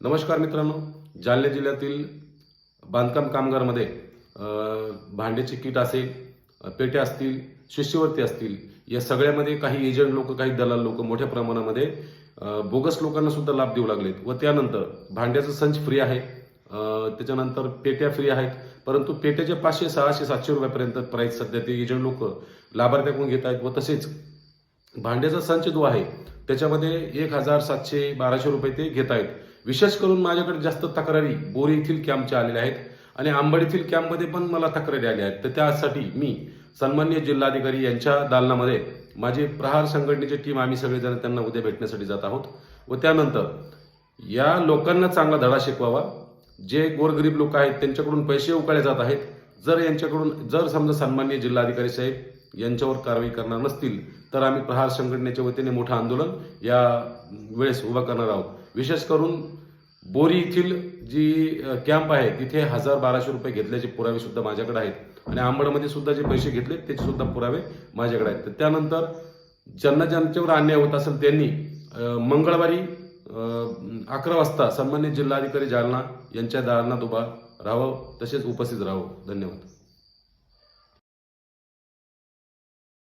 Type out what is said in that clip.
नमस्कार मित्रांनो जालना जिल्ह्यातील बांधकाम कामगारमध्ये भांड्याचे किट असेल पेट्या असतील शिष्यवृत्ती असतील या सगळ्यामध्ये काही एजंट लोक काही दलाल लोक मोठ्या प्रमाणामध्ये बोगस लोकांना सुद्धा लाभ देऊ लागलेत व त्यानंतर भांड्याचं संच फ्री आहे. त्याच्यानंतर पेट्या फ्री आहेत. परंतु पेट्याचे पाचशे सहाशे सातशे रुपयापर्यंत प्राईस सध्या ते एजंट लोक लाभार्थ्याकडून घेत आहेत व तसेच भांड्याचा संच जो आहे त्याच्यामध्ये एक हजार सातशे बाराशे रुपये ते घेत आहेत. विशेष करून माझ्याकडे जास्त तक्रारी बोरी येथील कॅम्पच्या आलेल्या आहेत आणि आंबड येथील कॅम्पमध्ये पण मला तक्रारी आल्या आहेत. तर त्यासाठी मी सन्मान्य जिल्हाधिकारी यांच्या दालनामध्ये माझे प्रहार संघटनेची टीम आम्ही सगळेजण त्यांना उद्या भेटण्यासाठी जात आहोत. व त्यानंतर या लोकांना चांगला धडा शिकवावा. जे गोरगरीब लोक आहेत त्यांच्याकडून पैसे उकळले जात आहेत. जर यांच्याकडून जर समजा सन्मान्य जिल्हाधिकारी साहेब यांच्यावर कारवाई करणार नसतील तर आम्ही प्रहार संघटनेच्या वतीने मोठं आंदोलन या वेळेस उभं करणार आहोत. विशेष करून बोरी येथील जी कॅम्प आहे तिथे हजार बाराशे रुपये घेतल्याचे पुरावे सुद्धा माझ्याकडे आहेत. आणि आंबडमध्ये सुद्धा जे पैसे घेतले त्याचे सुद्धा पुरावे माझ्याकडे आहेत. तर त्यानंतर ज्यांना ज्यांच्यावर अन्याय होत असेल त्यांनी मंगळवारी अकरा वाजता सन्मान्य जिल्हाधिकारी जालना यांच्या दालनात उभा राहावं तसेच उपस्थित राहावं. धन्यवाद.